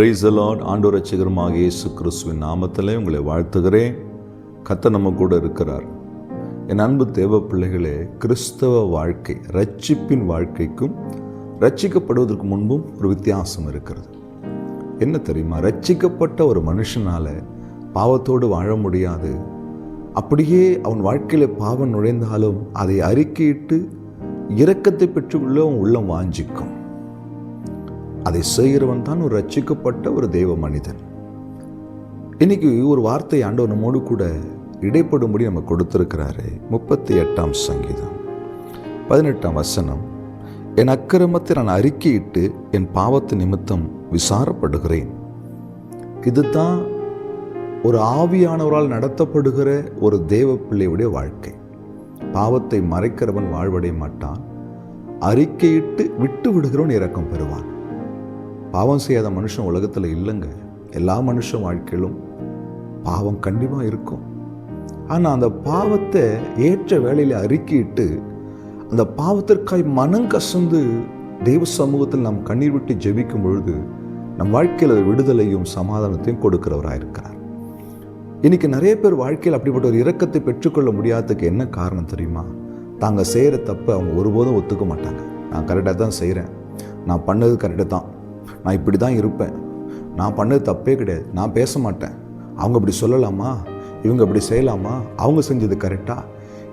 Price allot ஆண்டோர் ரட்சகரமாக இயேசு கிறிஸ்துவின் நாமத்தில் உங்களை வாழ்த்துகிறேன். கத்த நம்ம கூட இருக்கிறார். என் அன்பு தேவ பிள்ளைகளே கிறிஸ்தவ வாழ்க்கை ரட்சிப்பின் வாழ்க்கைக்கும் ரட்சிக்கப்படுவதற்கு முன்பும் ஒரு வித்தியாசம் இருக்கிறது. என்ன தெரியுமா? ரட்சிக்கப்பட்ட ஒரு மனுஷனால் பாவத்தோடு வாழ முடியாது. அப்படியே அவன் வாழ்க்கையில் பாவம் நுழைந்தாலும் அதை அறிக்கையிட்டு இரக்கத்தை பெற்றுக்கொள்ள அவன் உள்ளம் வாஞ்சிக்கும். அதை செய்கிறவன் தான் ஒரு ரட்சிக்கப்பட்ட ஒரு தெய்வ மனிதன். இன்னைக்கு ஒரு வார்த்தை ஆண்டவர் நம்மோடு கூட இடைப்படும்படி நம்ம கொடுத்துருக்கிறாரு. முப்பத்தி எட்டாம் சங்கீதம். பதினெட்டாம் வசனம். என் அக்கிரமத்தை நான் அறிக்கையிட்டு என் பாவத்து நிமித்தம் விசாரப்படுகிறேன். இதுதான் ஒரு ஆவியானவரால் நடத்தப்படுகிற ஒரு தேவ பிள்ளையுடைய வாழ்க்கை. பாவத்தை மறைக்கிறவன் வாழ்வடைய மாட்டான். அறிக்கையிட்டு விட்டு விடுகிறவன் இறக்கம் பெறுவான். பாவம் செய்யாத மனுஷன் உலகத்தில் இல்லைங்க. எல்லா மனுஷன் வாழ்க்கையிலும் பாவம் கண்டிப்பாக இருக்கும். ஆனால் அந்த பாவத்தை ஏற்ற வேலையில் அறிக்கிட்டு அந்த பாவத்திற்காய் மனம் கசந்து தெய்வ சமூகத்தில் நாம் கண்ணீர் விட்டு ஜெபிக்கும் பொழுது நம் வாழ்க்கையில் விடுதலையும் சமாதானத்தையும் கொடுக்கிறவராக இருக்கிறார். இன்னைக்கு நிறைய பேர் வாழ்க்கையில் அப்படிப்பட்ட ஒரு இரக்கத்தை பெற்றுக்கொள்ள முடியாததுக்கு என்ன காரணம் தெரியுமா? தாங்க செய்கிற தப்பை அவங்க ஒருபோதும் ஒத்துக்க மாட்டாங்க. நான் கரெக்டாக தான் செய்கிறேன் நான் பண்ணது கரெக்டாக தான். நான் இப்படி தான் இருப்பேன். நான் பண்ணது தப்பே கிடையாது. நான் பேச மாட்டேன். அவங்க இப்படி சொல்லலாமா? இவங்க இப்படி செய்யலாமா? அவங்க செஞ்சது கரெக்டாக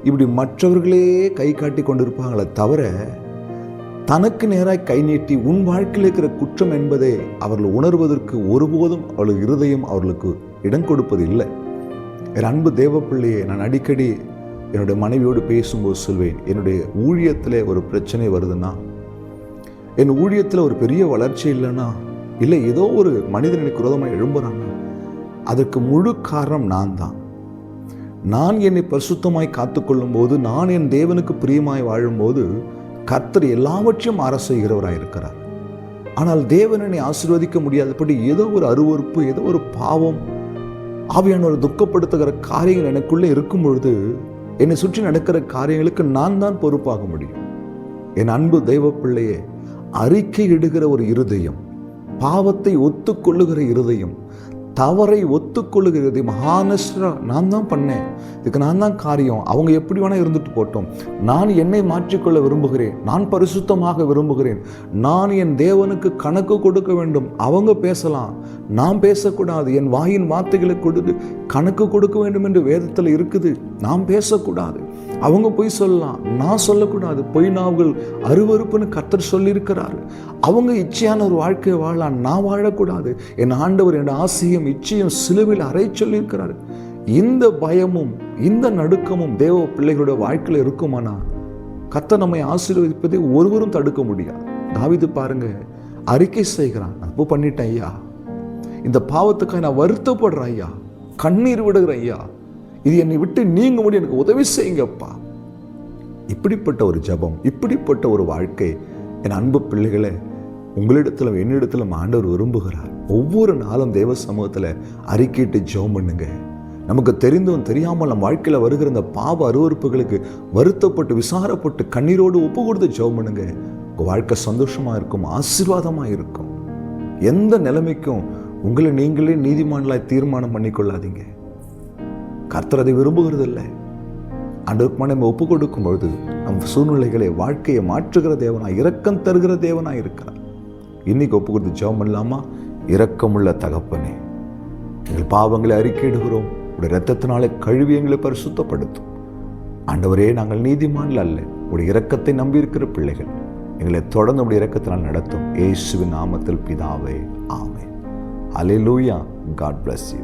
இப்படி மற்றவர்களே கை காட்டி கொண்டிருப்பாங்களே தவிர தனக்கு நேராக கை நீட்டி உன் வாழ்க்கையில் இருக்கிற குற்றம் என்பதை அவர்கள் உணர்வதற்கு ஒருபோதும் அவர்கள் இருதயம் அவர்களுக்கு இடம் கொடுப்பது இல்லை. என் அன்பு தேவப்பிள்ளையை நான் அடிக்கடி என்னுடைய மனைவியோடு பேசும்போது சொல்வேன் என்னுடைய ஊழியத்தில் ஒரு பிரச்சனை வருதுன்னா என் ஊழியத்தில் ஒரு பெரிய வளர்ச்சி இல்லைன்னா இல்லை ஏதோ ஒரு மனிதன் எனக்கு விரோதமாக எழும்புறாங்க. அதற்கு முழு காரணம் நான் தான். நான் என்னை பரிசுத்தமாய் காத்துக்கொள்ளும் போது நான் என் தேவனுக்கு பிரியமாய் வாழும்போது கர்த்தர் எல்லாவற்றையும் அரசுகிறவராக செய்கிறவராக இருக்கிறார். ஆனால் தேவன் என்னை ஆசீர்வதிக்க முடியாதபடி ஏதோ ஒரு அருவறுப்பு ஏதோ ஒரு பாவம் ஆவியானவர் துக்கப்படுத்துகிற காரியங்கள் எனக்குள்ளே இருக்கும் பொழுது என்னை சுற்றி நடக்கிற காரியங்களுக்கு நான் தான் பொறுப்பாக முடியும். என் அன்பு தெய்வ பிள்ளையே அறிக்கையிடுகிற ஒரு இருதயம் பாவத்தை ஒத்துக்கொள்ளுகிற இருதயம் தவறை ஒத்துக்கொள்ளுகிற இருதயம். மகானஸ்ரா நான் தான் பண்ணேன். இதுக்கு நான் தான் காரியம். அவங்க எப்படி வேணால் இருந்துட்டு போட்டோம். நான் என்னை மாற்றிக்கொள்ள விரும்புகிறேன். நான் பரிசுத்தமாக விரும்புகிறேன். நான் என் தேவனுக்கு கணக்கு கொடுக்க வேண்டும். அவங்க பேசலாம். நான் பேசக்கூடாது. என் வாயின் வார்த்தைகளை கொடுத்து கணக்கு கொடுக்க வேண்டும் என்று வேதத்தில் இருக்குது. நாம் பேசக்கூடாது. அவங்க பொய் சொல்லலாம். நான் சொல்லக்கூடாது. பொய் நாவல் அருவறுப்புன்னு கத்தர் சொல்லியிருக்கிறார். அவங்க இச்சையான ஒரு வாழ்க்கையை வாழலாம். நான் வாழக்கூடாது. என் ஆண்டவர் என் ஆசையும் இச்சையும் சிலுவில் அறை சொல்லியிருக்கிறார். இந்த பயமும் இந்த நடுக்கமும் தேவ பிள்ளைகளுடைய வாழ்க்கையில் இருக்குமானா? கத்த நம்மை ஆசீர்வதிப்பதை ஒருவரும் தடுக்க முடியாது. தாவிது பாருங்க. அறிக்கை செய்கிறான். தப்பு பண்ணிட்டேன் ஐயா. இந்த பாவத்துக்காக நான் வருத்தப்படுறேன் ஐயா. கண்ணீர் விடுகிறேன் ஐயா. இது என்னை விட்டு நீங்க முடியும் எனக்கு உதவி செய்யுங்கப்பா. இப்படிப்பட்ட ஒரு ஜபம் இப்படிப்பட்ட ஒரு வாழ்க்கை என் அன்பு பிள்ளைகளை உங்களிடத்திலும் என்னிடத்திலும் ஆண்டவர் விரும்புகிறார். ஒவ்வொரு நாளும் தேவ சமூகத்தில் அறிக்கையிட்டு ஜெபம் பண்ணுங்க. நமக்கு தெரிந்தும் தெரியாமல் நம் வாழ்க்கையில் வருகிற இந்த பாவ அருவறுப்புகளுக்கு வருத்தப்பட்டு விசாரப்பட்டு கண்ணீரோடு ஒப்பு கொடுத்து ஜெபம் பண்ணுங்க. உங்கள் வாழ்க்கை சந்தோஷமாக இருக்கும் ஆசீர்வாதமாக இருக்கும். எந்த நிலைமைக்கும் உங்களை நீங்களே நீதிமான்களாய் தீர்மானம் பண்ணிக்கொள்ளாதீங்க. கர்த்தர் அதை விரும்புகிறது இல்லை நம்ம ஒப்பு கொடுக்கும் பொழுது நம் சூழ்நிலைகளை வாழ்க்கையை மாற்றுகிற தேவனாக இரக்கம் தருகிற தேவனாக இருக்கிறார். இன்னைக்கு ஒப்பு கொடுத்து ஜெபம் இல்லாமல் இரக்கமுள்ள தகப்பனே எங்கள் பாவங்களை அறிக்கையிடுகிறோம் உடைய ரத்தத்தினாலே கழுவி எங்களை பரிசுத்தப்படுத்தும். ஆண்டவரே நாங்கள் நீதிமான்கள் அல்ல. உடைய இரக்கத்தை நம்பியிருக்கிற பிள்ளைகள் எங்களை தொடர்ந்து உடைய இரக்கத்தினால் நடத்தும். ஏசுவின் நாமத்தில் பிதாவே ஆமே லூயா காட் பிளஸ் யூ